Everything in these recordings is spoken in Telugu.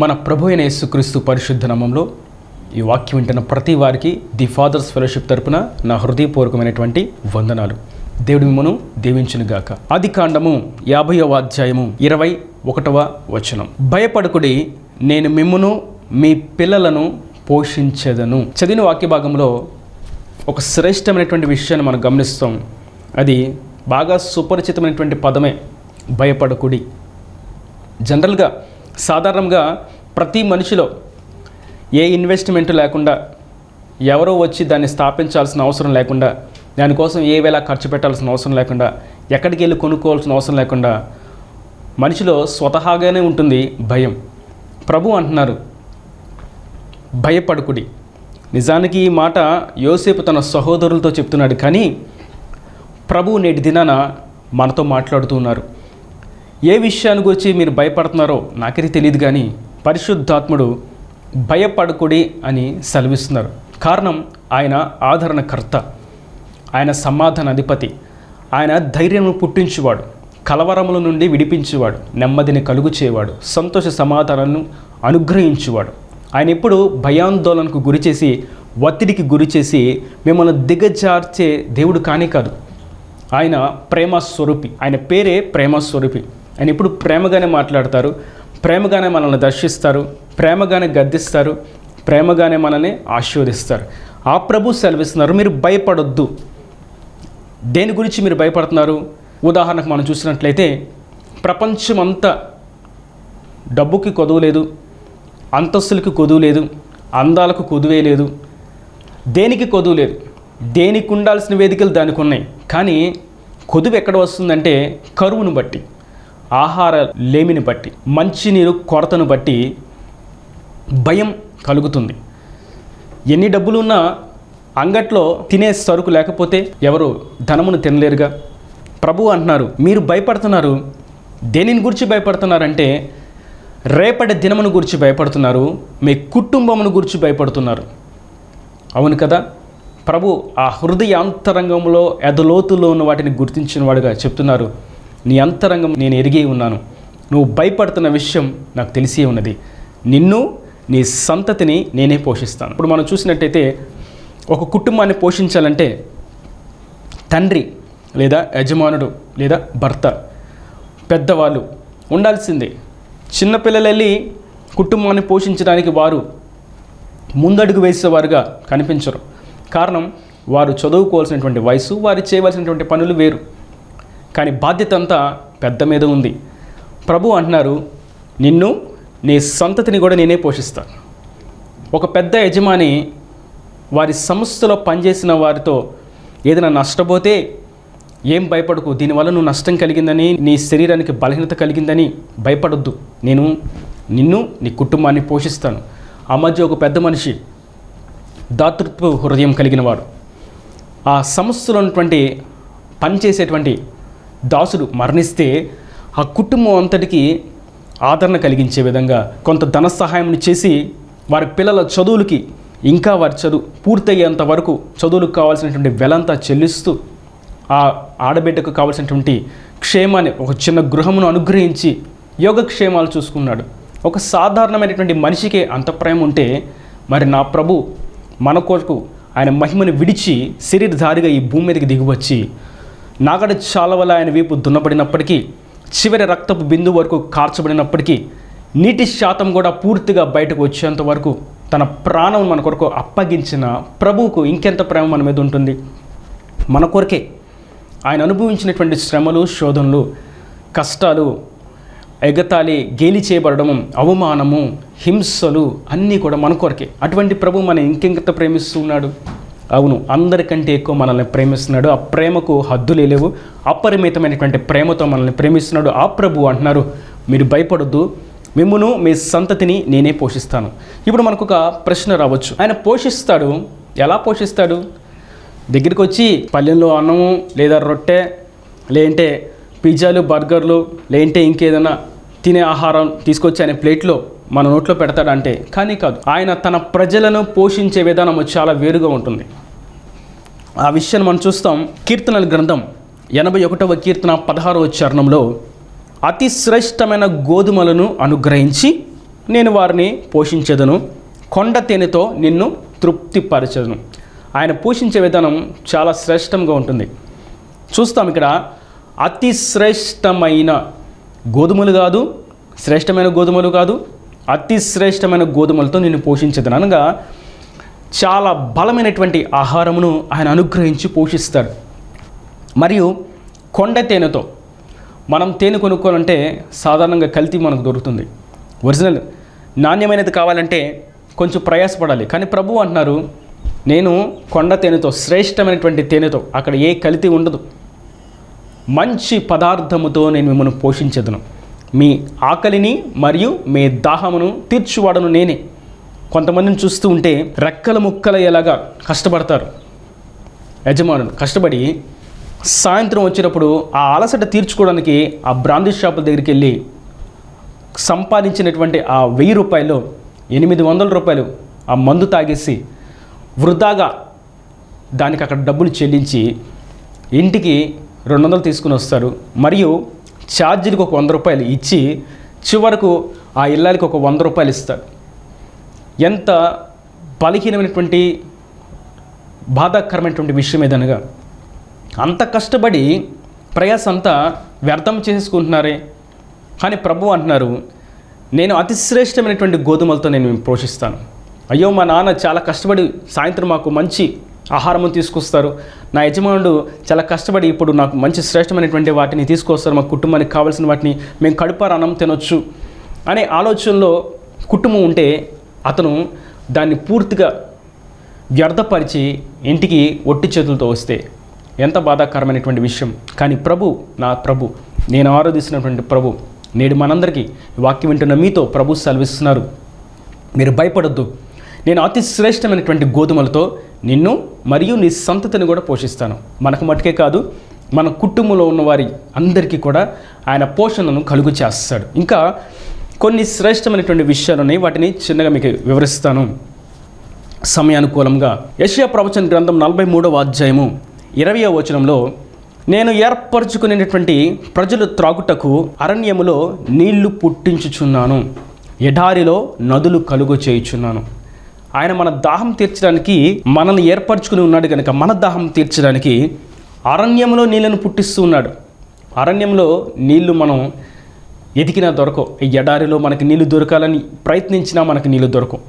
మన ప్రభు అయిన యేసుక్రీస్తు పరిశుద్ధ నామంలో ఈ వాక్యం వింటున్న ప్రతి వారికి ది ఫాదర్స్ ఫెలోషిప్ తరపున నా హృదయపూర్వకమైనటువంటి వందనాలు. దేవుడి మిమ్మను దీవించునుగాక ఆది కాండము యాభైవ అధ్యాయము ఇరవై ఒకటవ వచనం. భయపడకుడి నేను మిమ్మును మీ పిల్లలను పోషించేదను. చదివిన వాక్య భాగంలో ఒక శ్రేష్టమైనటువంటి విషయాన్ని మనం గమనిస్తాం. అది బాగా సుపరిచితమైనటువంటి పదమే భయపడకుడి. జనరల్గా సాధారణంగా ప్రతి మనిషిలో ఏ ఇన్వెస్ట్మెంట్ లేకుండా ఎవరో వచ్చి దాన్ని స్థాపించాల్సిన అవసరం లేకుండా దానికోసం ఏ వేళ ఖర్చు పెట్టాల్సిన అవసరం లేకుండా ఎక్కడికి వెళ్ళి కొనుక్కోవాల్సిన అవసరం లేకుండా మనిషిలో స్వతహాగానే ఉంటుంది భయం. ప్రభు అంటున్నారు భయపడుకుడి. నిజానికి ఈ మాట యోసేపు తన సహోదరులతో చెప్తున్నాడు కానీ ప్రభు నేటి దినాన మనతో మాట్లాడుతూ ఉన్నారు. ఏ విషయాన్ని గురించి మీరు భయపడుతున్నారో నాకైతే తెలియదు కానీ పరిశుద్ధాత్ముడు భయపడకుడి అని సెలవిస్తున్నారు. కారణం ఆయన ఆదరణకర్త ఆయన సమాధాన అధిపతి ఆయన ధైర్యమును పుట్టించువాడు కలవరముల నుండి విడిపించేవాడు నెమ్మదిని కలుగు చేయవాడు సంతోష సమాధానాలను అనుగ్రహించువాడు. ఆయన ఎప్పుడు భయాందోళనకు గురిచేసి ఒత్తిడికి గురిచేసి మిమ్మల్ని దిగజార్చే దేవుడు కానే కాదు. ఆయన ప్రేమ స్వరూపి ఆయన పేరే ప్రేమ స్వరూపి ఆయన ఇప్పుడు ప్రేమగానే మాట్లాడతారు. ప్రేమగానే మనల్ని దర్శిస్తారు. ప్రేమగానే గద్దిస్తారు. ప్రేమగానే మనల్ని ఆశీర్వదిస్తారు. ఆ ప్రభు సెలవిస్తున్నారు. మీరు భయపడొద్దు. దేని గురించి మీరు భయపడుతున్నారు? ఉదాహరణకు మనం చూసినట్లయితే ప్రపంచమంతా డబ్బుకి కొదువు లేదు అంతస్తులకి కొదువు లేదు అందాలకు కొదువే లేదు దేనికి కొదువు లేదు? దేనికి ఉండాల్సిన వేదికలు దానికి ఉన్నాయి. కానీ కొదువు ఎక్కడ వస్తుందంటే కరువును బట్టి. ఆహార లేమిని బట్టి మంచినీరు కొరతను బట్టి భయం కలుగుతుంది. ఎన్ని డబ్బులున్నా అంగట్లో తినే సరుకు లేకపోతే ఎవరు ధనమును తినలేరుగా? ప్రభు అంటున్నారు మీరు భయపడుతున్నారు. దేనిని గురించి భయపడుతున్నారంటే రేపటి దినమును గురించి భయపడుతున్నారు. మీ కుటుంబమును గురించి భయపడుతున్నారు. అవును కదా? ప్రభు ఆ హృదయ అంతరంగంలో ఎదలోతులో ఉన్న వాటిని గుర్తించిన వాడుగా చెప్తున్నారు. నీ అంతరంగం నేను ఎరిగి ఉన్నాను. నువ్వు భయపడుతున్న విషయం నాకు తెలిసే ఉన్నది. నిన్ను నీ సంతతిని నేనే పోషిస్తాను. ఇప్పుడు మనం చూసినట్టయితే ఒక కుటుంబాన్ని పోషించాలంటే తండ్రి లేదా యజమానుడు లేదా భర్త పెద్దవాళ్ళు ఉండాల్సిందే. చిన్నపిల్లలు వెళ్ళి కుటుంబాన్ని పోషించడానికి వారు ముందడుగు వేసేవారుగా కనిపించరు. కారణం వారు చదువుకోవాల్సినటువంటి వయసు వారు చేయవలసినటువంటి పనులు వేరు. కానీ బాధ్యత అంతా పెద్ద మీద ఉంది. ప్రభు అంటున్నారు నిన్ను నీ సంతతిని కూడా నేనే పోషిస్తాను. ఒక పెద్ద యజమాని వారి సంస్థలో పనిచేసిన వారితో ఏదైనా నష్టపోతే ఏం భయపడకు దీనివల్ల నువ్వు నష్టం కలిగిందని నీ శరీరానికి బలహీనత కలిగిందని భయపడొద్దు. నేను నిన్ను నీ కుటుంబాన్ని పోషిస్తాను. ఆ మధ్య ఒక పెద్ద మనిషి దాతృత్వ హృదయం కలిగిన వాడు. ఆ సంస్థలో ఉన్నటువంటి పనిచేసేటువంటి దాసుడు మరణిస్తే ఆ కుటుంబం అంతటికి ఆదరణ కలిగించే విధంగా కొంత ధన సహాయం చేసి వారి పిల్లల చదువులకి ఇంకా వారి చదువు పూర్తయ్యేంత వరకు చదువులకు కావాల్సినటువంటి వెలంతా చెల్లిస్తూ ఆ ఆడబిడ్డకు కావాల్సినటువంటి క్షేమాన్ని ఒక చిన్న గృహమును అనుగ్రహించి యోగక్షేమాలు చూసుకున్నాడు. ఒక సాధారణమైనటువంటి మనిషికే అంత ప్రేమ ఉంటే మరి నా ప్రభు మన కొరకు ఆయన మహిమను విడిచి శరీరధారిగా ఈ భూమి మీదకి దిగివచ్చి నాగడ చాలవల ఆయన వీపు దున్నబడినప్పటికీ చివరి రక్తపు బిందు వరకు కార్చబడినప్పటికీ నీటి శాతం కూడా పూర్తిగా బయటకు వచ్చేంత వరకు తన ప్రాణం మన కొరకు అప్పగించిన ప్రభువుకు ఇంకెంత ప్రేమ మన మీద ఉంటుంది? మన కొరకే ఆయన అనుభవించినటువంటి శ్రమలు శోధనలు కష్టాలు ఎగతాళి గేలి చేయబడము అవమానము హింసలు అన్నీ కూడా మన కొరకే. అటువంటి ప్రభు మన ఇంకెంత ప్రేమిస్తున్నాడు? అవును అందరికంటే ఎక్కువ మనల్ని ప్రేమిస్తున్నాడు. ఆ ప్రేమకు హద్దులే లేవు. అపరిమితమైనటువంటి ప్రేమతో మనల్ని ప్రేమిస్తున్నాడు. ఆ ప్రభు అంటున్నారు మీరు భయపడొద్దు. మిమ్మును మీ సంతతిని నేనే పోషిస్తాను. ఇప్పుడు మనకు ఒక ప్రశ్న రావచ్చు. ఆయన పోషిస్తాడు. ఎలా పోషిస్తాడు? దగ్గరికి వచ్చి పల్లెల్లో అన్నము లేదా రొట్టె లేదంటే పిజ్జాలు బర్గర్లు లేదంటే ఇంకేదైనా తినే ఆహారం తీసుకొచ్చి ఆయన ప్లేట్లో మన నోట్లో పెడతాడంటే కానీ కాదు. ఆయన తన ప్రజలను పోషించే విధానం చాలా వేరుగా ఉంటుంది. ఆ విషయాన్ని మనం చూస్తాం. కీర్తనల గ్రంథం ఎనభై ఒకటవ కీర్తన పదహారవ చరణంలో అతి శ్రేష్టమైన గోధుమలను అనుగ్రహించి నేను వారిని పోషించదను. కొండ తేనెతో నిన్ను తృప్తిపరచదును. ఆయన పోషించే విధానం చాలా శ్రేష్టంగా ఉంటుంది. చూస్తాం ఇక్కడ అతి శ్రేష్టమైన గోధుమలు కాదు శ్రేష్టమైన గోధుమలు కాదు అతి శ్రేష్టమైన గోధుమలతో నేను పోషించదను. అనగా చాలా బలమైనటువంటి ఆహారమును ఆయన అనుగ్రహించి పోషిస్తాడు. మరియు కొండ తేనెతో మనం తేనె కొనుక్కోవాలంటే సాధారణంగా కల్తీ మనకు దొరుకుతుంది. ఒరిజినల్ నాణ్యమైనది కావాలంటే కొంచెం ప్రయాసపడాలి. కానీ ప్రభు అంటున్నారు నేను కొండ తేనెతో శ్రేష్టమైనటువంటి తేనెతో అక్కడ ఏ కల్తీ ఉండదు. మంచి పదార్థముతో నేను మిమ్మల్ని పోషించదును. మీ ఆకలిని మరియు మీ దాహమును తీర్చువాడను నేనే. కొంతమందిని చూస్తూ ఉంటే రెక్కల ముక్కల ఎలాగా కష్టపడతారు. యజమానులు కష్టపడి సాయంత్రం వచ్చినప్పుడు ఆ అలసట తీర్చుకోవడానికి ఆ బ్రాందీ షాపుల దగ్గరికి వెళ్ళి సంపాదించినటువంటి ఆ వెయ్యి రూపాయలు ఎనిమిది వందల రూపాయలు ఆ మందు తాగేసి వృధాగా దానికి అక్కడ డబ్బులు చెల్లించి ఇంటికి రెండు వందలు తీసుకుని వస్తారు. మరియు ఛార్జీలకు ఒక వంద రూపాయలు ఇచ్చి చివరకు ఆ ఇల్లాలకి ఒక వంద రూపాయలు ఇస్తారు ఎంత బలహీనమైనటువంటి బాధాకరమైనటువంటి విషయం ఏదనగా అంత కష్టపడి ప్రయాస అంతా వ్యర్థం చేసుకుంటున్నారే కానీ ప్రభు అంటున్నారు నేను అతి శ్రేష్టమైనటువంటి గోధుమలతో నేను పోషిస్తాను. అయ్యో మా నాన్న చాలా కష్టపడి సాయంత్రం మాకు మంచి ఆహారము తీసుకొస్తారు. నా యజమానుడు చాలా కష్టపడి ఇప్పుడు నాకు మంచి శ్రేష్టమైనటువంటి వాటిని తీసుకొస్తారు. మా కుటుంబానికి కావాల్సిన వాటిని మేము కడుపారు అన్నం తినొచ్చు అనే ఆలోచనలో కుటుంబం ఉంటే అతను దాన్ని పూర్తిగా వ్యర్థపరిచి ఇంటికి ఒట్టి చేతులతో వస్తే ఎంత బాధాకరమైనటువంటి విషయం. కానీ ప్రభు నా ప్రభు నేను ఆరాధిస్తున్నటువంటి ప్రభు నేడు మనందరికీ వాక్యం వింటున్న మీతో ప్రభు సెలవిస్తున్నారు. మీరు భయపడొద్దు. నేను అతి శ్రేష్టమైనటువంటి గోధుమలతో నిన్ను మరియు నీ సంతతిని కూడా పోషిస్తాను. మనకు మటుకే కాదు మన కుటుంబంలో ఉన్న వారి అందరికీ కూడా ఆయన పోషణను కలుగు చేస్తాడు. ఇంకా కొన్ని శ్రేష్టమైనటువంటి విషయాలు ఉన్నాయి. వాటిని చిన్నగా మీకు వివరిస్తాను. సమయానుకూలంగా. యెషయా ప్రవచన గ్రంథం నలభై మూడవ అధ్యాయము ఇరవయో వచనంలో నేను ఏర్పరచుకునేటువంటి ప్రజలు త్రాగుటకు అరణ్యములో నీళ్ళు పుట్టించుచున్నాను. ఎడారిలో నదులు కలుగు చేయుచున్నాను. ఆయన మన దాహం తీర్చడానికి మనల్ని ఏర్పరచుకుని ఉన్నాడు కనుక మన దాహం తీర్చడానికి అరణ్యంలో నీళ్ళను పుట్టిస్తూ ఉన్నాడు. అరణ్యంలో నీళ్ళు మనం ఎదికినా దొరకవు. ఈ ఎడారిలో మనకి నీళ్ళు దొరకాలని ప్రయత్నించినా మనకి నీళ్ళు దొరకవు.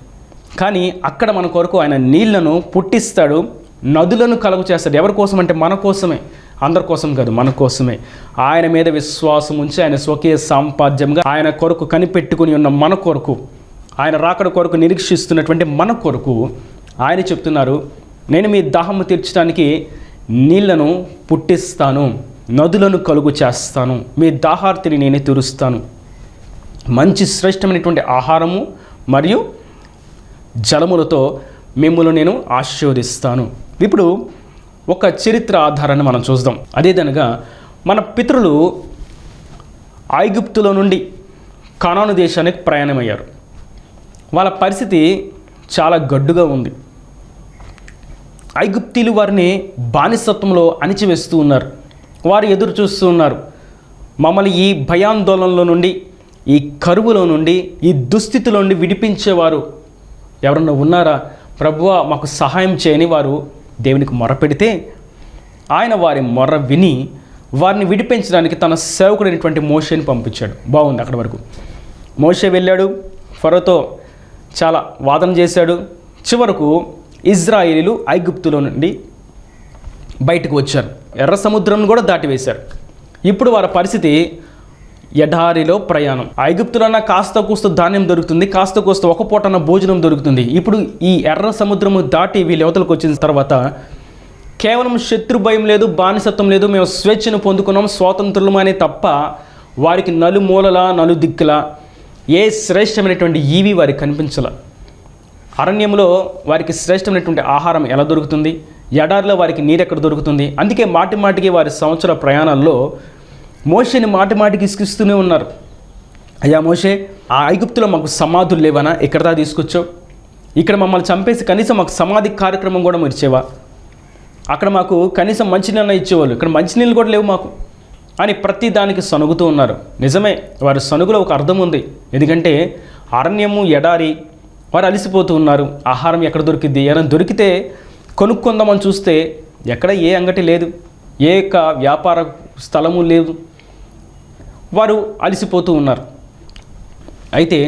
కానీ అక్కడ మన కొరకు ఆయన నీళ్ళను పుట్టిస్తాడు నదులను కలుగు చేస్తాడు. ఎవరి కోసం అంటే మన కోసమే. అందరి కోసం కాదు మన కోసమే. ఆయన మీద విశ్వాసం ఉంచి ఆయన స్వకీయ సాంపాద్యంగా ఆయన కొరకు కనిపెట్టుకుని ఉన్న మన కొరకు ఆయన రాకడ కొరకు నిరీక్షిస్తున్నటువంటి మన కొరకు ఆయన చెప్తున్నారు నేను మీ దాహము తీర్చడానికి నీళ్ళను పుట్టిస్తాను నదులను కలుగు చేస్తాను మీ దాహార్తిని నేనే తీరుస్తాను. మంచి శ్రేష్టమైనటువంటి ఆహారము మరియు జలములతో మిమ్మల్ని నేను ఆశీర్వదిస్తాను. ఇప్పుడు ఒక చరిత్ర ఆధారాన్ని మనం చూద్దాం. అదేదనగా మన పితరులు ఐగుప్తుల నుండి కనాను దేశానికి ప్రయాణమయ్యారు. వాళ్ళ పరిస్థితి చాలా గడ్డుగా ఉంది. ఐగుప్తీలు వారిని బానిసత్వంలో అణిచివేస్తూ ఉన్నారు. వారు ఎదురు చూస్తూ ఉన్నారు. మమ్మల్ని ఈ భయాందోళనలో నుండి ఈ కరువులో నుండి ఈ దుస్థితిలో నుండి విడిపించేవారు ఎవరన్నా ఉన్నారా? ప్రభువా మాకు సహాయం చేయని వారు దేవునికి మొరపెడితే ఆయన వారి మొర్ర విని వారిని విడిపించడానికి తన సేవకుడైనటువంటి మోషేని పంపించాడు. బాగుంది అక్కడి వరకు. మోషే వెళ్ళాడు. ఫరోతో చాలా వాదన చేశాడు. చివరకు ఇజ్రాయిలీలు ఐగుప్తులో నుండి బయటకు వచ్చారు. ఎర్ర సముద్రం కూడా దాటివేశారు. ఇప్పుడు వారి పరిస్థితి ఎడారిలో ప్రయాణం. ఐగుప్తులన్నా కాస్త కూస్త ధాన్యం దొరుకుతుంది కాస్త కూస్త ఒక పూటన భోజనం దొరుకుతుంది. ఇప్పుడు ఈ ఎర్ర సముద్రము దాటి వీళ్ళు యువతలకు వచ్చిన తర్వాత కేవలం శత్రు భయం లేదు బానిసత్వం లేదు మేము స్వేచ్ఛను పొందుకున్నాం స్వాతంత్రులమనే తప్ప వారికి నలుమూలల నలుదిక్కుల ఏ శ్రేష్టమైనటువంటి ఈవి వారికి కనిపించాల? అరణ్యంలో వారికి శ్రేష్టమైనటువంటి ఆహారం ఎలా దొరుకుతుంది? ఎడారిలో వారికి నీరు ఎక్కడ దొరుకుతుంది? అందుకే మాటి మాటికి వారి సంవత్సర ప్రయాణాల్లో మోషేని మాటి మాటికి ఇసుకిస్తూనే ఉన్నారు. అయ్యా మోషే ఆ ఐగుప్తులో మాకు సమాధులు లేవనా? ఇక్కడ దా తీసుకొచ్చావు? ఇక్కడ మమ్మల్ని చంపేసి కనీసం మాకు సమాధి కార్యక్రమం కూడా మీరు ఇచ్చేవా అక్కడ మాకు కనీసం మంచినీళ్ళ ఇచ్చేవాళ్ళు. ఇక్కడ మంచినీళ్ళు కూడా లేవు మాకు. అని ప్రతి దానికి సనుగుతూ ఉన్నారు. నిజమే వారి సనుగులో ఒక అర్థం ఉంది. ఎందుకంటే అరణ్యము ఎడారి వారు అలసిపోతూ ఉన్నారు. ఆహారం ఎక్కడ దొరికిద్ది? ఏమైనా దొరికితే కొనుక్కుందామని చూస్తే ఎక్కడ ఏ అంగటి లేదు. ఏ యొక్క వ్యాపార స్థలము లేదు. వారు అలసిపోతూ ఉన్నారు. అయితే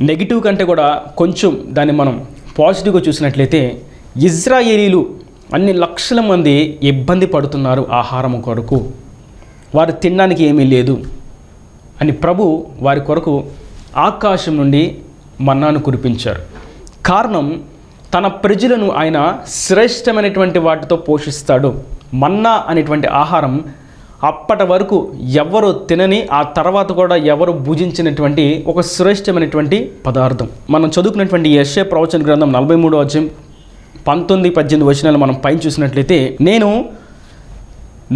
నెగిటివ్ కంటే కూడా కొంచెం దాన్ని మనం పాజిటివ్గా చూసినట్లయితే ఇజ్రాయేలీలు అన్ని లక్షల మంది ఇబ్బంది పడుతున్నారు ఆహారం కొరకు. వారు తినడానికి ఏమీ లేదు అని ప్రభు వారి కొరకు ఆకాశం నుండి మన్నాను కురిపించారు. కారణం తన ప్రజలను ఆయన శ్రేష్టమైనటువంటి వాటితో పోషిస్తాడు. మన్నా అనేటువంటి ఆహారం అప్పటి వరకు ఎవరు తినని ఆ తర్వాత కూడా ఎవరు భుజించినటువంటి ఒక శ్రేష్టమైనటువంటి పదార్థం. మనం చదువుకున్నటువంటి యశ్య ప్రవచన గ్రంథం నలభై మూడో అధ్యాయం పంతొమ్మిది పద్దెనిమిది వచనాలు మనం పైన చూసినట్లయితే నేను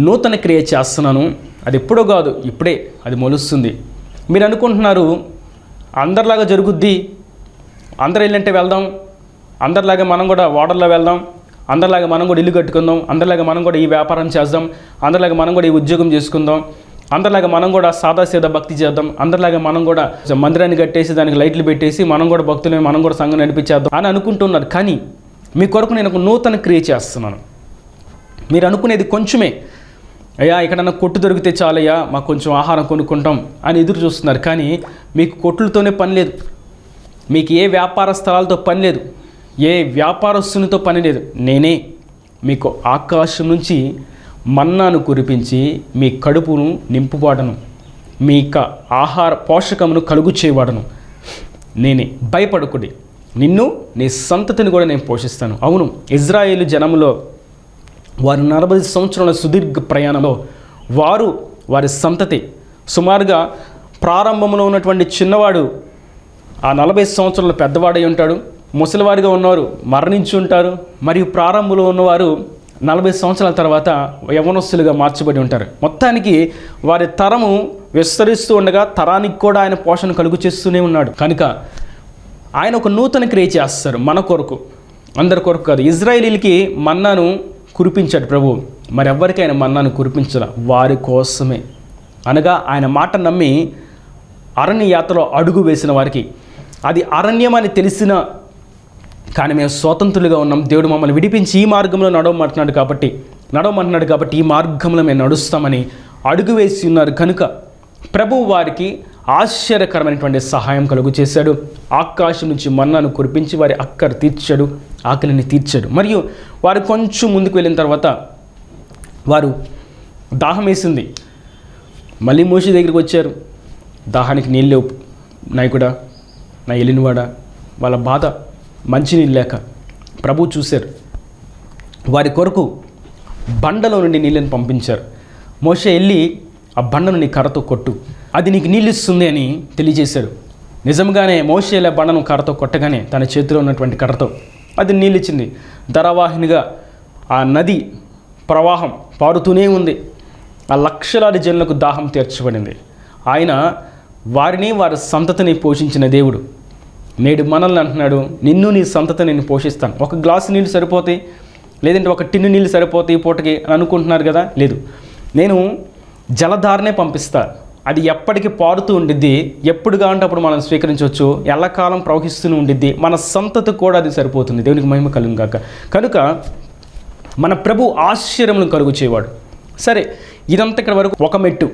నూతన క్రియ చేస్తున్నాను. అది ఎప్పుడో కాదు ఇప్పుడే అది మొలుస్తుంది. మీరు అనుకుంటున్నారు అందరిలాగా జరుగుద్ది అందరు వెళ్ళంటే వెళ్దాం అందరిలాగా మనం కూడా వాటర్లో వెళ్దాం అందరిలాగా మనం కూడా ఇల్లు కట్టుకుందాం అందరిలాగా మనం కూడా ఈ వ్యాపారం చేద్దాం అందరిలాగా మనం కూడా ఈ ఉద్యోగం చేసుకుందాం అందరిలాగా మనం కూడా సాదాసీదా భక్తి చేద్దాం అందరిలాగా మనం కూడా మందిరాన్ని కట్టేసి దానికి లైట్లు పెట్టేసి మనం కూడా భక్తులని మనం కూడా సంఘం నడిపించేద్దాం అని అనుకుంటున్నారు. కానీ మీ కొరకు నేను ఒక నూతన క్రియ చేస్తున్నాను. మీరు అనుకునేది కొంచెమే అయ్యా ఎక్కడన్నా కొట్టు దొరికితే చాలయ్యా మాకు కొంచెం ఆహారం కొనుక్కుంటాం అని ఎదురు చూస్తున్నారు. కానీ మీకు కొట్లతోనే పని లేదు. మీకు ఏ వ్యాపార స్థలాలతో పని లేదు. ఏ వ్యాపారస్తునితో పని లేదు. నేనే మీకు ఆకాశం నుంచి మన్నాను కురిపించి మీ కడుపును నింపువాడను. మీ యొక్క ఆహార పోషకమును కలుగు చేయబడను నేనే భయపడకుడి. నిన్ను నీ సంతతిని కూడా నేను పోషిస్తాను. అవును ఇజ్రాయేల్ జనములో వారి నలభై సంవత్సరాల సుదీర్ఘ ప్రయాణంలో వారు వారి సంతతి. సుమారుగా ప్రారంభంలో ఉన్నటువంటి చిన్నవాడు ఆ నలభై సంవత్సరాల పెద్దవాడై ఉంటాడు. ముసలివారిగా ఉన్నవారు మరణించి ఉంటారు. మరియు ప్రారంభంలో ఉన్నవారు నలభై సంవత్సరాల తర్వాత యవనస్తులుగా మార్చబడి ఉంటారు. మొత్తానికి వారి తరము విస్తరిస్తూ ఉండగా తరానికి కూడా ఆయన పోషణ కలుగు చేస్తూనే ఉన్నాడు. కనుక ఆయన ఒక నూతన క్రియ చేస్తారు మన కొరకు. అందరి కొరకు కాదు. ఇజ్రాయేలీలకి మన్నాను కురిపించాడు ప్రభు. మరెవ్వరికైనా ఆయన మన్నాను కురిపించిన వారి కోసమే. అనగా ఆయన మాట నమ్మి అరణ్య యాత్రలో అడుగు వేసిన వారికి అది అరణ్యం అని తెలిసిన కానీ మేము స్వతంత్రులుగా ఉన్నాం. దేవుడు మమ్మల్ని విడిపించి ఈ మార్గంలో నడవమంటున్నాడు కాబట్టి నడవమంటున్నాడు కాబట్టి ఈ మార్గంలో మేము నడుస్తామని అడుగు వేసి ఉన్నారు. కనుక ప్రభు వారికి ఆశ్చర్యకరమైనటువంటి సహాయం కలుగు చేశాడు ఆకాశం నుంచి మన్నాను కురిపించి వారి అక్కర తీర్చాడు. ఆకలిని తీర్చాడు. మరియు వారు కొంచెం ముందుకు వెళ్ళిన తర్వాత వారు దాహం వేసింది. మళ్ళీ మోషి దగ్గరికి వచ్చారు. దాహానికి నీళ్ళు లేవు. నాయకుడా నా ఎలినవాడా వాళ్ళ బాధ మంచినీళ్ళు లేక ప్రభు చూశారు. వారి కొరకు బండలో నుండి నీళ్ళని పంపించారు. మోషే వెళ్ళి ఆ బండను నీ కర్రతో కొట్టు. అది నీకు నీళ్ళిస్తుంది అని తెలియజేశాడు. నిజంగానే మోషేల బండను కర్రతో కొట్టగానే తన చేతిలో ఉన్నటువంటి కర్రతో అది నీళ్ళు ఇచ్చింది ధరవాహినిగా ఆ నది ప్రవాహం పారుతూనే ఉంది. ఆ లక్షలాది జనులకు దాహం తీర్చబడింది. ఆయన వారిని వారి సంతతిని పోషించిన దేవుడు. నేడు మనల్ని అంటున్నాడు నిన్ను నీ సంతతిని నేను పోషిస్తాను. ఒక గ్లాసు నీళ్ళు సరిపోతాయి లేదంటే ఒక టిన్ను నీళ్ళు సరిపోతాయి పూటకి అని అనుకుంటున్నారు కదా? లేదు. నేను జలధారనే పంపిస్తారు. అది ఎప్పటికీ పారుతూ ఉండిద్ది. ఎప్పుడు కావాలంటే అప్పుడు మనం స్వీకరించవచ్చు. ఎల్లకాలం ప్రవహిస్తూనే ఉండిద్ది. మన సంతతి కూడా అది సరిపోతుంది. దేవునికి మహిమ కలుగు కాక కనుక మన ప్రభు ఆశ్చర్యములను కలుగు చేయవాడు. సరే ఇదంతా ఇక్కడ వరకు ఒక మెట్టు.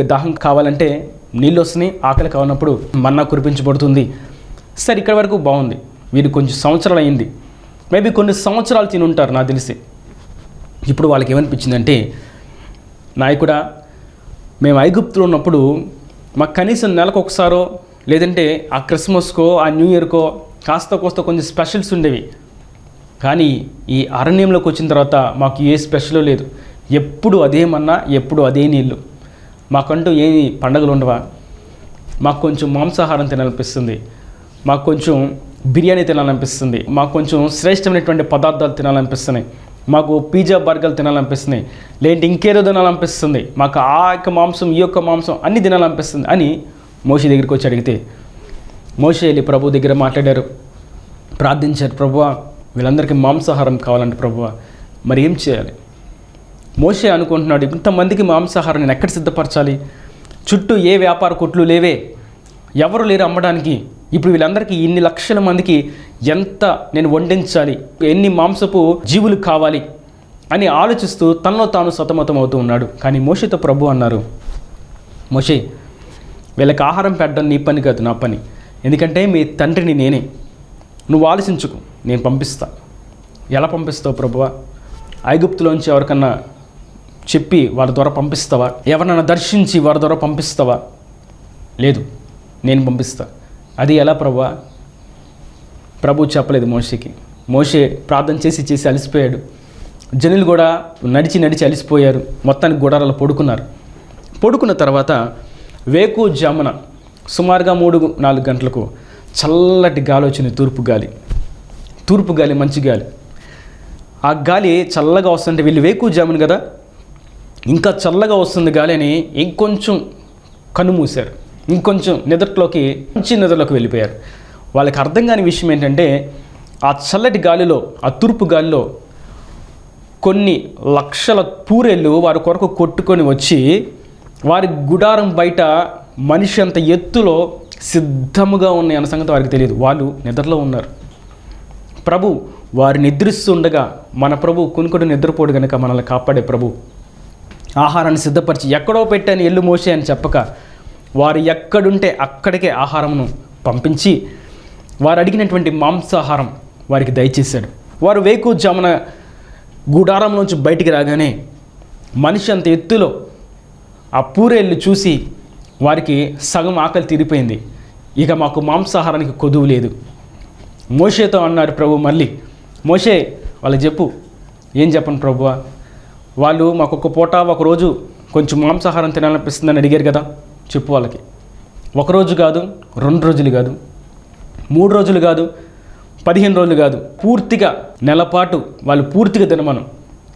దాహం కావాలంటే నీళ్ళు వస్తున్నాయి. ఆకలి కావాలన్నప్పుడు మన్నా కురిపించబడుతుంది. సరే ఇక్కడ వరకు బాగుంది. వీరు కొంచెం సంవత్సరాలు అయింది. మేబీ కొన్ని సంవత్సరాలు తిని ఉంటారు నాకు తెలిసి. ఇప్పుడు వాళ్ళకి ఏమనిపించిందంటే నాయకుడా మేము ఐగుప్తులో ఉన్నప్పుడు మాకు కనీసం నెలకు ఒకసారో లేదంటే ఆ క్రిస్మస్కో ఆ న్యూ ఇయర్కో కాస్త కోస్త కొంచెం స్పెషల్స్ ఉండేవి. కానీ ఈ అరణ్యంలోకి వచ్చిన తర్వాత మాకు ఏ స్పెషల్ లేదు. ఎప్పుడు అదేమన్నా ఎప్పుడు అదే నీళ్ళు. మాకంటూ ఏమి పండగలు ఉండవా? మాకు కొంచెం మాంసాహారం తినాలనిపిస్తుంది. మాకు కొంచెం బిర్యానీ తినాలనిపిస్తుంది. మాకు కొంచెం శ్రేష్టమైనటువంటి పదార్థాలు తినాలనిపిస్తున్నాయి. మాకు పిజ్జా బర్గర్లు తినాలనిపిస్తున్నాయి లేదంటే ఇంకేదో తినాలనిపిస్తుంది. మాకు ఆ యొక్క మాంసం ఈ యొక్క మాంసం అన్ని తినాలనిపిస్తుంది అని మోషి దగ్గరికి వచ్చి అడిగితే మోషి వెళ్ళి ప్రభు దగ్గర మాట్లాడారు. ప్రార్థించారు ప్రభు వీళ్ళందరికీ మాంసాహారం కావాలంటే ప్రభు మరి ఏం చేయాలి? మోషే అనుకుంటున్నాడు ఇంతమందికి మాంసాహారం నేను ఎక్కడ సిద్ధపరచాలి? చుట్టూ ఏ వ్యాపార కొట్లు లేవే? ఎవరు లేరు అమ్మడానికి? ఇప్పుడు వీళ్ళందరికీ ఇన్ని లక్షల మందికి ఎంత నేను వండించాలి? ఎన్ని మాంసపు జీవులు కావాలి? అని ఆలోచిస్తూ తనలో తాను సతమతం అవుతూ ఉన్నాడు. కానీ మోషితో ప్రభు అన్నారు మోషే వీళ్ళకి ఆహారం పెట్టడం నీ పని కాదు నా పని. ఎందుకంటే మీ తండ్రిని నేనే. నువ్వు ఆలోచించుకు నేను పంపిస్తా. ఎలా పంపిస్తావు ప్రభువా? ఐగుప్తులోంచి ఎవరికన్నా చెప్పి వారి ద్వారా పంపిస్తావా? ఎవరినైనా దర్శించి వారి ద్వారా పంపిస్తావా? లేదు నేను పంపిస్తా. అది ఎలా ప్రభా? ప్రభు చెప్పలేదు మోషేకి. మోషే ప్రార్థన చేసి చేసి అలసిపోయాడు. జనులు కూడా నడిచి నడిచి అలసిపోయారు. మొత్తానికి గుడారాలు పడుకున్నారు. పడుకున్న తర్వాత వేకు జామున సుమారుగా మూడు నాలుగు గంటలకు చల్లటి గాలి వచ్చింది తూర్పు గాలి. తూర్పు గాలి మంచి గాలి. ఆ గాలి చల్లగా వస్తుంటే వీళ్ళు వేకు జామున కదా? ఇంకా చల్లగా వస్తుంది గాలి అని ఇంకొంచెం కన్ను మూశారు. ఇంకొంచెం నిద్రలోకి మంచి నిద్రలోకి వెళ్ళిపోయారు. వాళ్ళకి అర్థం కాని విషయం ఏంటంటే ఆ చల్లటి గాలిలో ఆ తూర్పు గాలిలో కొన్ని లక్షల పూరెళ్ళు వారి కొరకు కొట్టుకొని వచ్చి వారి గుడారం బయట మనిషి అంత ఎత్తులో సిద్ధముగా ఉన్నాయి అన్న సంగతి వారికి తెలియదు. వాళ్ళు నిద్రలో ఉన్నారు. ప్రభు వారు నిద్రిస్తుండగా మన ప్రభు కొనుకొడు నిద్రపోడు కనుక మనల్ని కాపాడే ప్రభు. ఆహారాన్ని సిద్ధపరిచి ఎక్కడో పెట్టాను ఎల్లు మోసే అని చెప్పక వారు ఎక్కడుంటే అక్కడికే ఆహారమును పంపించి వారు అడిగినటువంటి మాంసాహారం వారికి దయచేశాడు. వారు వేకుజామున గుడారం నుంచి బయటికి రాగానే మనిషి అంత ఎత్తులో ఆ పూరేళ్ళు చూసి వారికి సగం ఆకలి తీరిపోయింది. ఇక మాకు మాంసాహారానికి కొదువు లేదు. మోషేతో అన్నారు ప్రభు మళ్ళీ మోషే వాళ్ళు చెప్పు. ఏం చెప్పను ప్రభువా? వాళ్ళు మాకు ఒక పూట ఒకరోజు కొంచెం మాంసాహారం తినాలనిపిస్తుందని అడిగారు కదా. చెప్పు వాళ్ళకి. ఒకరోజు కాదు రెండు రోజులు కాదు మూడు రోజులు కాదు పదిహేను రోజులు కాదు పూర్తిగా నెలపాటు వాళ్ళు పూర్తిగా తినమను.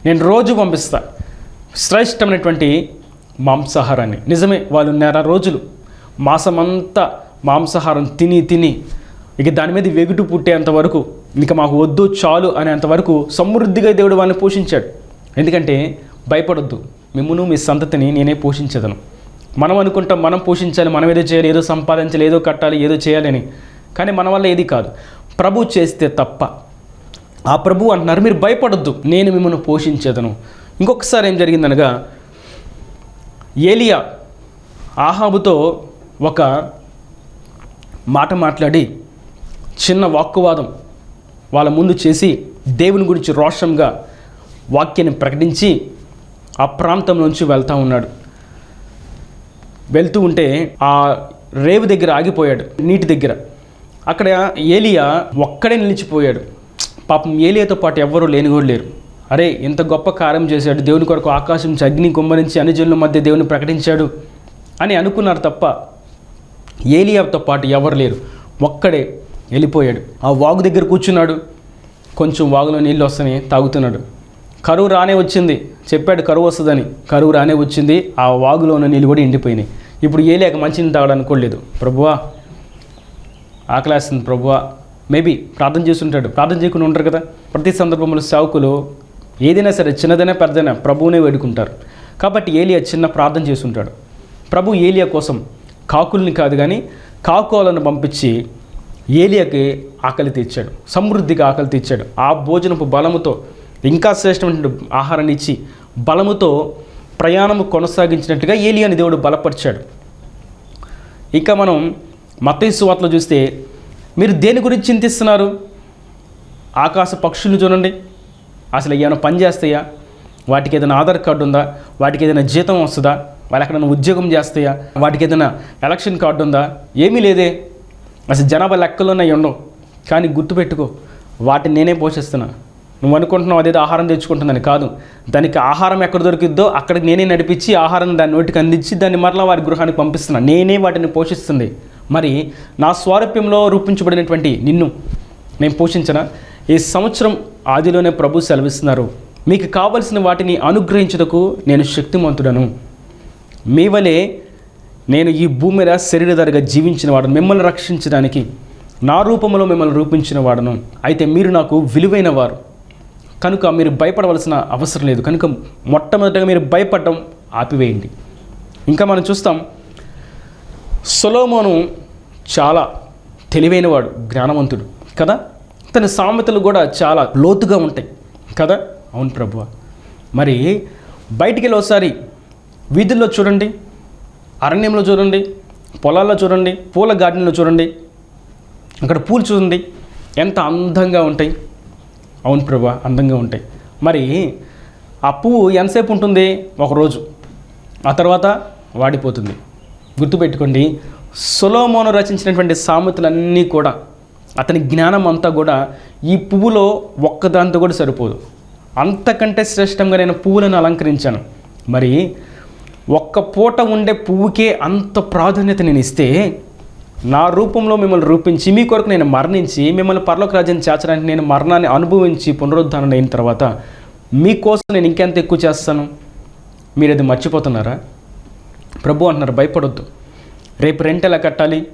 నేను రోజు పంపిస్తా. శ్రేష్టమైనటువంటి మాంసాహారాన్ని. నిజమే వాళ్ళు నెల రోజులు మాసమంతా మాంసాహారం తిని తిని ఇక దాని మీద వెగుటు పుట్టేంత వరకు ఇక మాకు వద్దు చాలు అనేంత వరకు సమృద్ధిగా దేవుడు వాళ్ళని పోషించాడు. ఎందుకంటే భయపడొద్దు. మిమ్మును మీ సంతతిని నేనే పోషించదను. మనం అనుకుంటాం మనం పోషించాలి మనం ఏదో చేయాలి ఏదో సంపాదించాలి ఏదో కట్టాలి ఏదో చేయాలని. కానీ మన వల్ల ఏది కాదు. ప్రభు చేస్తే తప్ప. ఆ ప్రభు అంటున్నారు మీరు భయపడొద్దు నేను మిమ్మల్ని పోషించేదను. ఇంకొకసారి ఏం జరిగిందనగా ఏలియా ఆహాబుతో ఒక మాట మాట్లాడి చిన్న వాక్కువాదం వాళ్ళ ముందు చేసి దేవుని గురించి రోషంగా వాక్యాన్ని ప్రకటించి ఆ ప్రాంతం నుంచి వెళ్తూ ఉన్నాడు. వెళ్తూ ఉంటే ఆ రేవు దగ్గర ఆగిపోయాడు నీటి దగ్గర. అక్కడ ఏలియా ఒక్కడే నిలిచిపోయాడు. పాపం ఏలియాతో పాటు ఎవ్వరూ లేని కూడా లేరు. అరే ఇంత గొప్ప కార్యం చేశాడు దేవుని కొరకు ఆకాశం అగ్ని కుమ్మరించి అనుజనుల మధ్య దేవుని ప్రకటించాడు అని అనుకున్నారు తప్ప ఏలియాతో పాటు ఎవరు లేరు. ఒక్కడే వెళ్ళిపోయాడు. ఆ వాగు దగ్గర కూర్చున్నాడు. కొంచెం వాగులో నీళ్ళు వస్తాయి తాగుతున్నాడు. కరువు రానే వచ్చింది. చెప్పాడు కరువు వస్తుందని. కరువు రానే వచ్చింది. ఆ వాగులో ఉన్న నీళ్ళు కూడా ఎండిపోయినాయి. ఇప్పుడు ఏలియాక మంచిని తాగడానికి కూడా లేదు. ప్రభువా ఆకలేస్తుంది ప్రభువా. మేబీ ప్రార్థన చేస్తుంటాడు. ప్రార్థన చేయకుండా ఉంటారు కదా. ప్రతి సందర్భంలో సేవకులు ఏదైనా సరే చిన్నదైనా పెద్దదైనా ప్రభువునే వేడుకుంటారు. కాబట్టి ఏలియా చిన్న ప్రార్థన చేస్తుంటాడు. ప్రభు ఏలియా కోసం కాకుల్ని కాదు కానీ కాకులను పంపించి ఏలియాకి ఆకలి తీర్చాడు. సమృద్ధిగా ఆకలి తీర్చాడు. ఆ భోజనపు బలముతో ఇంకా శ్రేష్టమైన ఆహారాన్ని ఇచ్చి బలముతో ప్రయాణము కొనసాగించినట్టుగా ఏలియాని దేవుడు బలపరిచాడు. ఇంకా మనం మత్తయి వార్తలో చూస్తే మీరు దేని గురించి చింతిస్తున్నారు? ఆకాశ పక్షులు చూడండి. అసలు ఏమైనా పని చేస్తాయా? వాటికి ఏదైనా ఆధార్ కార్డు ఉందా? వాటికి ఏదైనా జీతం వస్తుందా? వాళ్ళు ఎక్కడైనా ఉద్యోగం చేస్తాయా? వాటికి ఏదైనా ఎలక్షన్ కార్డు ఉందా? ఏమీ లేదే. అసలు జనాభా లెక్కలోనే ఉండవు. కానీ గుర్తుపెట్టుకో వాటిని నేనే పోషిస్తున్నాను నువ్వు అనుకుంటున్నావు అదేదో ఆహారం తెచ్చుకుంటుందని కాదు. దానికి ఆహారం ఎక్కడ దొరికిద్దో అక్కడికి నేనే నడిపించి ఆహారం దాని నోటికి అందించి దాన్ని మరలా వారి గృహానికి పంపిస్తున్నా. నేనే వాటిని పోషిస్తుంది. మరి నా స్వారూప్యంలో రూపించబడినటువంటి నిన్ను నేను పోషించిన? ఈ సంవత్సరం ఆదిలోనే ప్రభు సెలవిస్తున్నారు. మీకు కావలసిన వాటిని అనుగ్రహించుటకు నేను శక్తిమంతుడను. మీ వలె నేను ఈ భూమి మీద శరీరధారిగా జీవించిన వాడను మిమ్మల్ని రక్షించడానికి నా రూపంలో మిమ్మల్ని రూపించిన వాడను. అయితే మీరు నాకు విలువైన వారు. కనుక మీరు భయపడవలసిన అవసరం లేదు. కనుక మొట్టమొదటిగా మీరు భయపడడం ఆపివేయండి. ఇంకా మనం చూస్తాం సొలోమోను చాలా తెలివైనవాడు జ్ఞానవంతుడు కదా? తన సామెతలు కూడా చాలా లోతుగా ఉంటాయి కదా? అవును ప్రభువ. మరి బయటికి వెళ్ళి ఒకసారి వీధుల్లో చూడండి అరణ్యంలో చూడండి పొలాల్లో చూడండి పూల గార్డెన్లో చూడండి అక్కడ పూలు చూడండి ఎంత అందంగా ఉంటాయి. అవును ప్రభా అందంగా ఉంటాయి. మరి ఆ పువ్వు ఎంతసేపు ఉంటుంది? ఒకరోజు ఆ తర్వాత వాడిపోతుంది. గుర్తుపెట్టుకోండి సొలోమోను రచించినటువంటి సామెతలన్నీ కూడా అతని జ్ఞానం అంతా కూడా ఈ పువ్వులో ఒక్కదాంతో కూడా సరిపోదు. అంతకంటే శ్రేష్టంగా నేను పువ్వులను అలంకరించాను. మరి ఒక్క పూట ఉండే పువ్వుకే అంత ప్రాధాన్యత నేను ఇస్తే నా రూపంలో మిమ్మల్ని రూపించి మీ కొరకు నేను మరణించి మిమ్మల్ని పర్లోక రాజ్యాన్ని చేర్చడానికి నేను మరణాన్ని అనుభవించి పునరుద్ధరణ అయిన తర్వాత మీకోసం నేను ఇంకెంత ఎక్కువ చేస్తాను? మీరు అది మర్చిపోతున్నారా? ప్రభు అంటున్నారు భయపడొద్దు. రేపు రెంట్ ఎలా కట్టాలి?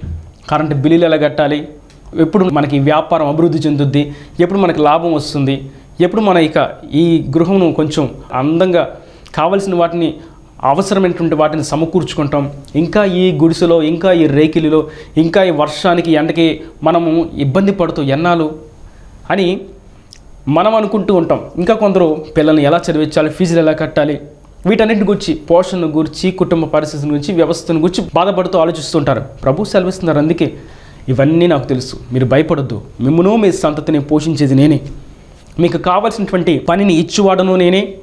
కరెంట్ బిల్లులు ఎలా కట్టాలి? ఎప్పుడు మనకి వ్యాపారం అభివృద్ధి చెందుద్ది? ఎప్పుడు మనకి లాభం వస్తుంది? ఎప్పుడు మన ఇక ఈ గృహం కొంచెం అందంగా కావలసిన వాటిని అవసరమైనటువంటి వాటిని సమకూర్చుకుంటాం. ఇంకా ఈ గుడిసెలో ఇంకా ఈ రేకిలిలో ఇంకా ఈ వర్షానికి ఎండకి మనము ఇబ్బంది పడుతూ ఎన్నాలు? అని మనం అనుకుంటూ ఉంటాం. ఇంకా కొందరు పిల్లల్ని ఎలా చదివించాలి ఫీజులు ఎలా కట్టాలి? వీటన్నిటి గురించి పోషణ గురించి కుటుంబ పరిస్థితిని గురించి వ్యవస్థను గురించి బాధపడుతూ ఆలోచిస్తుంటారు ప్రభు సెలవిస్తున్నారు అందుకే. ఇవన్నీ నాకు తెలుసు. మీరు భయపడొద్దు. మిమ్మను మీ సంతతిని పోషించేది నేనే. మీకు కావలసినటువంటి పనిని ఇచ్చువాడను నేనే.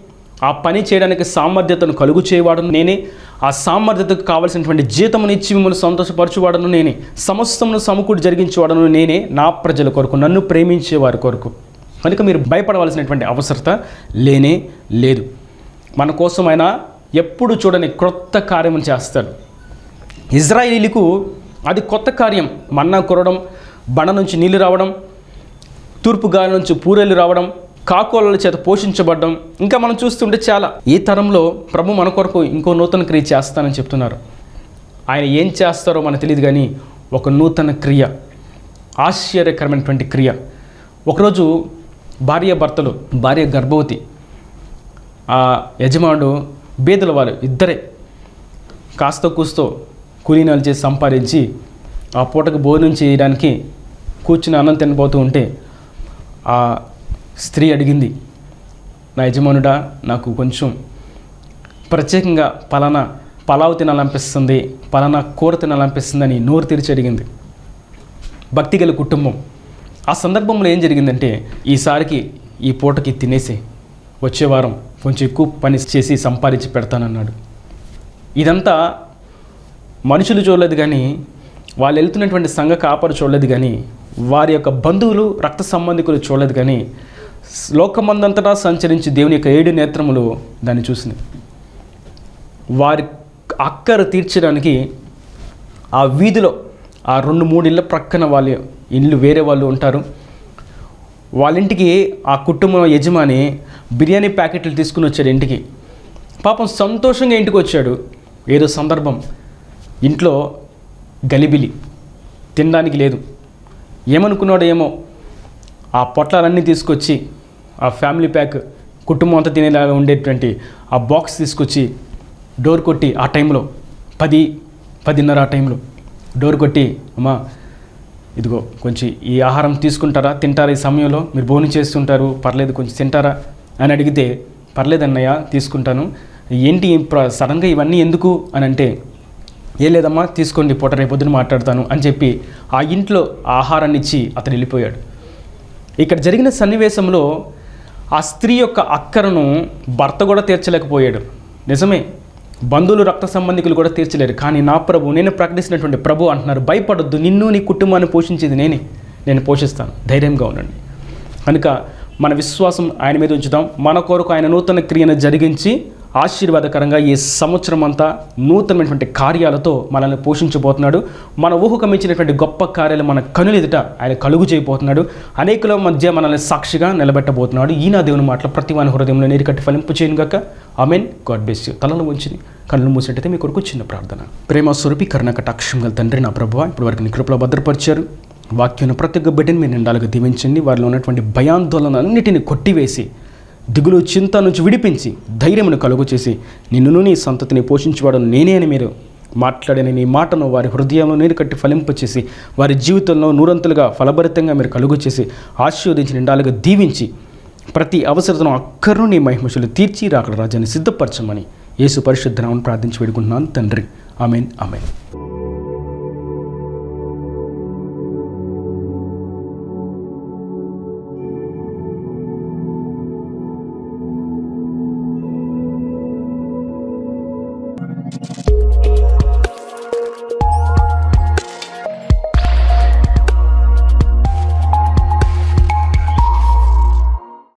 ఆ పని చేయడానికి సామర్థ్యతను కలుగు చేయవాడను నేనే. ఆ సామర్థ్యతకు కావలసినటువంటి జీతమును ఇచ్చి మిమ్మల్ని సంతోషపరచువాడను నేనే. సమస్తమును సమకూడి జరిగించేవాడను నేనే నా ప్రజల కొరకు నన్ను ప్రేమించే వారి కొరకు. కనుక మీరు భయపడవలసినటువంటి అవసరత లేనే లేదు. మన కోసం ఆయన ఎప్పుడు చూడని క్రొత్త కార్యము చేస్తాడు. ఇజ్రాయిలీలకు అది కొత్త కార్యం. మన్నా కురవడం బండ నుంచి నీళ్ళు రావడం తూర్పు గాలి నుంచి పూరేలు రావడం కాకోళ్ళ చేత పోషించబడడం. ఇంకా మనం చూస్తుంటే చాలా. ఈ తరంలో ప్రభు మన కొరకు ఇంకో నూతన క్రియ చేస్తానని చెప్తున్నారు. ఆయన ఏం చేస్తారో మనకు తెలియదు కానీ ఒక నూతన క్రియ. ఆశ్చర్యకరమైనటువంటి క్రియ. ఒకరోజు భార్య భర్తలు భార్య గర్భవతి ఆ యజమానుడు బీదల వారు ఇద్దరే కాస్త కూస్తో కూలీనాలు చేసి సంపాదించి ఆ పూటకు భోజనం చేయడానికి కూర్చుని అన్నం తినబోతూ ఉంటే ఆ స్త్రీ అడిగింది నా యజమానుడా నాకు కొంచెం ప్రత్యేకంగా పలానా పలావ్ తినాలనిపిస్తుంది పలానా కూర అని నోరు తెరిచి అడిగింది. భక్తి గల కుటుంబం. ఆ సందర్భంలో ఏం జరిగిందంటే ఈసారికి ఈ పూటకి తినేసి వచ్చే వారం కొంచెం ఎక్కువ పని చేసి సంపాదించి పెడతానన్నాడు. ఇదంతా మనుషులు చూడలేదు కానీ వాళ్ళు వెళ్తున్నటువంటి సంఘ కాపరు చూడలేదు కానీ వారి యొక్క బంధువులు రక్త సంబంధికులు చూడలేదు కానీ లోకమందంతటా సంచరించి దేవుని యొక్క ఏడు నేత్రములు దాన్ని చూసినాయి వారి అక్కర తీర్చడానికి ఆ వీధిలో ఆ రెండు మూడు ఇళ్ళ ప్రక్కన వాళ్ళ ఇల్లు వేరే వాళ్ళు ఉంటారు. వాళ్ళింటికి ఆ కుటుంబం యజమాని బిర్యానీ ప్యాకెట్లు తీసుకుని వచ్చాడు ఇంటికి. పాపం సంతోషంగా ఇంటికి వచ్చాడు. ఏదో సందర్భం. ఇంట్లో గలిబిలి. తినడానికి లేదు. ఏమనుకున్నాడో ఏమో. ఆ పొట్లాలన్నీ తీసుకొచ్చి ఆ ఫ్యామిలీ ప్యాక్ కుటుంబం అంతా తినేలాగా ఉండేటువంటి ఆ బాక్స్ తీసుకొచ్చి డోర్ కొట్టి ఆ టైంలో పది పదిన్నర ఆ టైంలో డోర్ కొట్టి అమ్మా ఇదిగో కొంచెం ఈ ఆహారం తీసుకుంటారా? తింటారా ఈ సమయంలో? మీరు భోజనం చేస్తుంటారు పర్లేదు కొంచెం తింటారా? అని అడిగితే పర్లేదు అన్నయ్య తీసుకుంటాను. ఏంటి సడన్గా ఇవన్నీ ఎందుకు? అని అంటే ఏ లేదమ్మా తీసుకోండి పూట రేపొద్దున మాట్లాడతాను. అని చెప్పి ఆ ఇంట్లో ఆ ఆహారాన్ని ఇచ్చి అతను వెళ్ళిపోయాడు. ఇక్కడ జరిగిన సన్నివేశంలో ఆ స్త్రీ యొక్క అక్కరను భర్త కూడా తీర్చలేకపోయాడు. నిజమే బంధువులు రక్త సంబంధికులు కూడా తీర్చలేరు. కానీ నా ప్రభు నేను ప్రకటించినటువంటి ప్రభు అంటున్నారు భయపడొద్దు నిన్ను నీ కుటుంబాన్ని పోషించేది నేనే. నేను పోషిస్తాను. ధైర్యంగా ఉండండి. కనుక మన విశ్వాసం ఆయన మీద ఉంచుదాం. మన కొరకు ఆయన నూతన క్రియను జరిగించి ఆశీర్వాదకరంగా ఈ సంవత్సరం అంతా నూతనమైనటువంటి కార్యాలతో మనల్ని పోషించబోతున్నాడు. మన ఊహకు మించినటువంటి గొప్ప కార్యాలు మన కనులు ఎదుట ఆయన కలుగు చేయబోతున్నాడు. అనేకుల మధ్య మనల్ని సాక్షిగా నిలబెట్టబోతున్నాడు. ఈనా దేవుని మాటలు ప్రతి వాని హృదయంలో నీరు కట్టి ఫలింపు చేయను గాక. అమెన్ గాడ్ బెస్ తలలు ఉంచింది ఉంచి కళ్ళు మూసినట్టయితే మీ కొరకు చిన్న ప్రార్థన. ప్రేమ స్వరూపి కరుణ కటాక్షం గల తండ్రి నా ప్రభావ ఇప్పుడు వరకు నీ కృపలో భద్రపరిచారు. వాక్యం ప్రతి ఒక్క బిడ్డని మీరు నిండాలుగా దీవించండి. వారిలో ఉన్నటువంటి భయాందోళన అన్నిటిని కొట్టివేసి దిగులు చింత నుంచి విడిపించి ధైర్యమును కలుగు చేసి నిన్నును నీ సంతతిని పోషించేవాడు నేనే అని మీరు మాట్లాడిన నీ మాటను వారి హృదయంలో నీరు కట్టి ఫలింపచేసి వారి జీవితంలో నూరంతులుగా ఫలభరితంగా మీరు కలుగు చేసి ఆశీర్వదించి నిండాలుగా దీవించి ప్రతి అవసరతను అక్కర్ను నీ మహిమశులు తీర్చి రాకడ రాజ్యాన్ని సిద్ధపరచమని యేసు పరిశుద్ధనామని ప్రార్థించి వేడుకుంటున్నాను. తండ్రి. ఆమెన్. ఆమెన్.